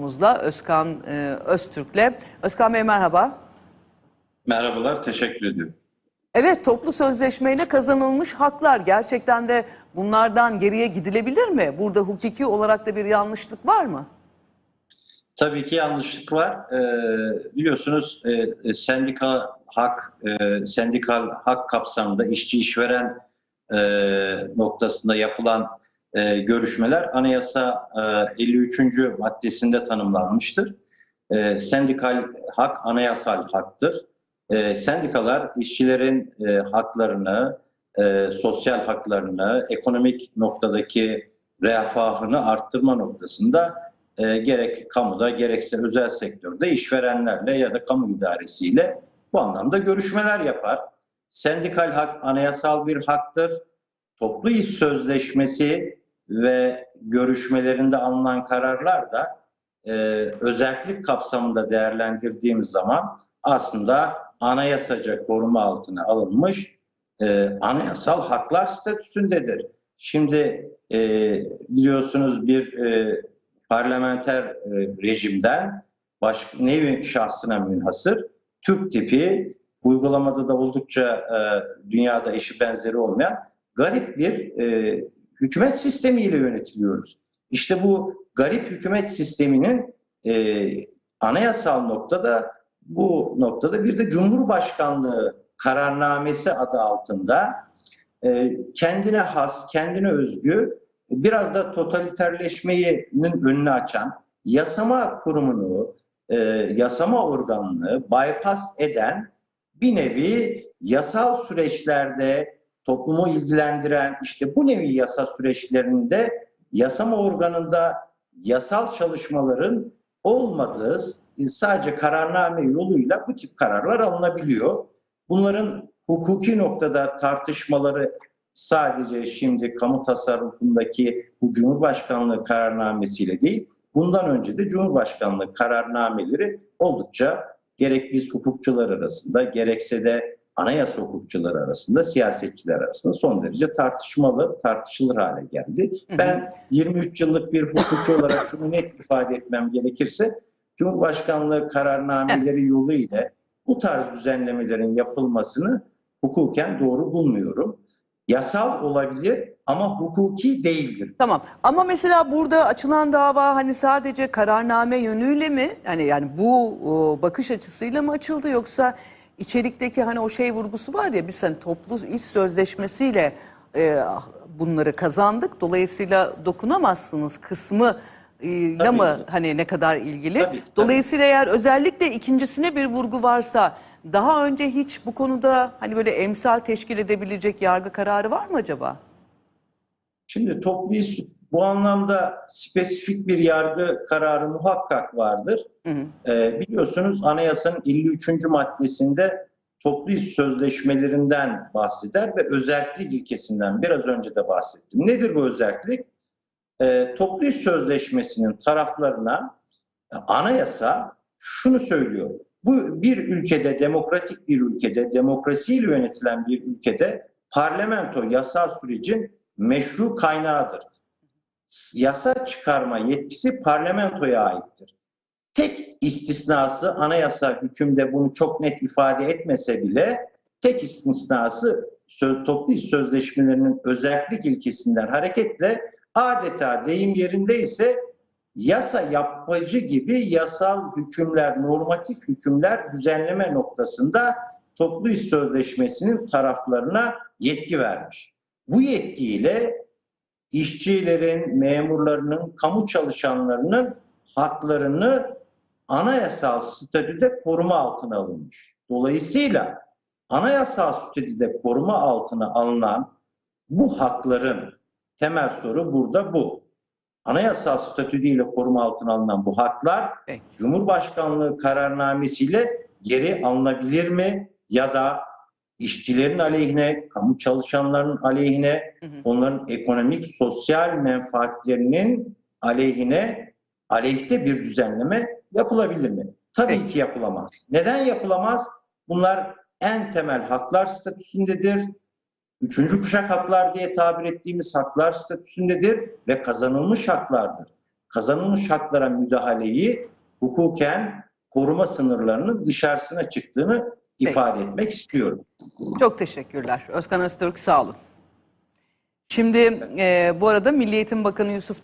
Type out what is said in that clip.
Muzla Özkan e, Öztürk'le. Özkan Bey merhaba. Merhabalar, teşekkür ediyorum. Evet toplu sözleşmeyle kazanılmış haklar gerçekten de bunlardan geriye gidilebilir mi? Burada hukuki olarak da bir yanlışlık var mı? Tabii ki yanlışlık var. Ee, biliyorsunuz e, e, sendika hak, e, sendikal hak kapsamında işçi işveren e, noktasında yapılan e, görüşmeler anayasa e, 53. maddesinde tanımlanmıştır. E, sendikal hak anayasal haktır. E, sendikalar işçilerin e, haklarını, e, sosyal haklarını, ekonomik noktadaki refahını arttırma noktasında e, gerek kamuda gerekse özel sektörde işverenlerle ya da kamu idaresiyle bu anlamda görüşmeler yapar. Sendikal hak anayasal bir haktır. Toplu iş sözleşmesi ve görüşmelerinde alınan kararlar da e, özellik kapsamında değerlendirdiğimiz zaman aslında anayasaca koruma altına alınmış e, anayasal haklar statüsündedir. Şimdi e, biliyorsunuz bir e, parlamenter e, rejimden baş, nevi şahsına münhasır Türk tipi uygulamada da oldukça e, dünyada eşi benzeri olmayan garip bir e, hükümet sistemiyle yönetiliyoruz. İşte bu garip hükümet sisteminin e, anayasal noktada bu noktada bir de Cumhurbaşkanlığı kararnamesi adı altında e, kendine has, kendine özgü biraz da totaliterleşmenin önünü açan yasama kurumunu, e, yasama organını bypass eden bir nevi yasal süreçlerde toplumu ilgilendiren işte bu nevi yasa süreçlerinde yasama organında yasal çalışmaların olmadığı sadece kararname yoluyla bu tip kararlar alınabiliyor. Bunların hukuki noktada tartışmaları sadece şimdi kamu tasarrufundaki bu Cumhurbaşkanlığı kararnamesiyle değil, bundan önce de Cumhurbaşkanlığı kararnameleri oldukça gerek biz hukukçular arasında gerekse de anayasa hukukçuları arasında, siyasetçiler arasında son derece tartışmalı, tartışılır hale geldi. Hı hı. Ben 23 yıllık bir hukukçu olarak şunu net ifade etmem gerekirse, Cumhurbaşkanlığı kararnameleri yoluyla bu tarz düzenlemelerin yapılmasını hukuken doğru bulmuyorum. Yasal olabilir ama hukuki değildir. Tamam ama mesela burada açılan dava hani sadece kararname yönüyle mi? Yani yani bu o, bakış açısıyla mı açıldı yoksa içerikteki hani o şey vurgusu var ya biz hani toplu iş sözleşmesiyle e, bunları kazandık. Dolayısıyla dokunamazsınız kısmı e, Tabii mı ki. hani ne kadar ilgili? Tabii ki, tabii. Dolayısıyla eğer özellikle ikincisine bir vurgu varsa daha önce hiç bu konuda hani böyle emsal teşkil edebilecek yargı kararı var mı acaba? Şimdi toplu iş bu anlamda spesifik bir yargı kararı muhakkak vardır. Hı hı. Ee, biliyorsunuz anayasanın 53. maddesinde toplu iş sözleşmelerinden bahseder ve özellik ilkesinden biraz önce de bahsettim. Nedir bu özellik? Ee, toplu iş sözleşmesinin taraflarına e, anayasa şunu söylüyor. Bu bir ülkede, demokratik bir ülkede, demokrasiyle yönetilen bir ülkede parlamento yasal sürecin meşru kaynağıdır. Yasa çıkarma yetkisi parlamentoya aittir. Tek istisnası anayasa hükümde bunu çok net ifade etmese bile tek istisnası söz, toplu iş sözleşmelerinin özellik ilkesinden hareketle adeta deyim yerinde ise yasa yapmacı gibi yasal hükümler, normatif hükümler düzenleme noktasında toplu iş sözleşmesinin taraflarına yetki vermiş. Bu yetkiyle işçilerin, memurlarının, kamu çalışanlarının haklarını anayasal statüde koruma altına alınmış. Dolayısıyla anayasal statüde koruma altına alınan bu hakların temel soru burada bu. Anayasal statüyle koruma altına alınan bu haklar Peki. Cumhurbaşkanlığı kararnamesiyle geri alınabilir mi? Ya da işçilerin aleyhine, kamu çalışanlarının aleyhine, Hı hı. onların ekonomik, sosyal menfaatlerinin aleyhine, aleyhte bir düzenleme yapılabilir mi? Tabii ki yapılamaz. Neden yapılamaz? Bunlar en temel haklar statüsündedir. Üçüncü kuşak haklar diye tabir ettiğimiz haklar statüsündedir ve kazanılmış haklardır. kazanılmış haklara müdahaleyi hukuken koruma sınırlarının dışarısına çıktığını ifade etmek istiyorum. Çok teşekkürler. Özkan Öztürk sağ olun. Şimdi e, bu arada Milli Eğitim Bakanı Yusuf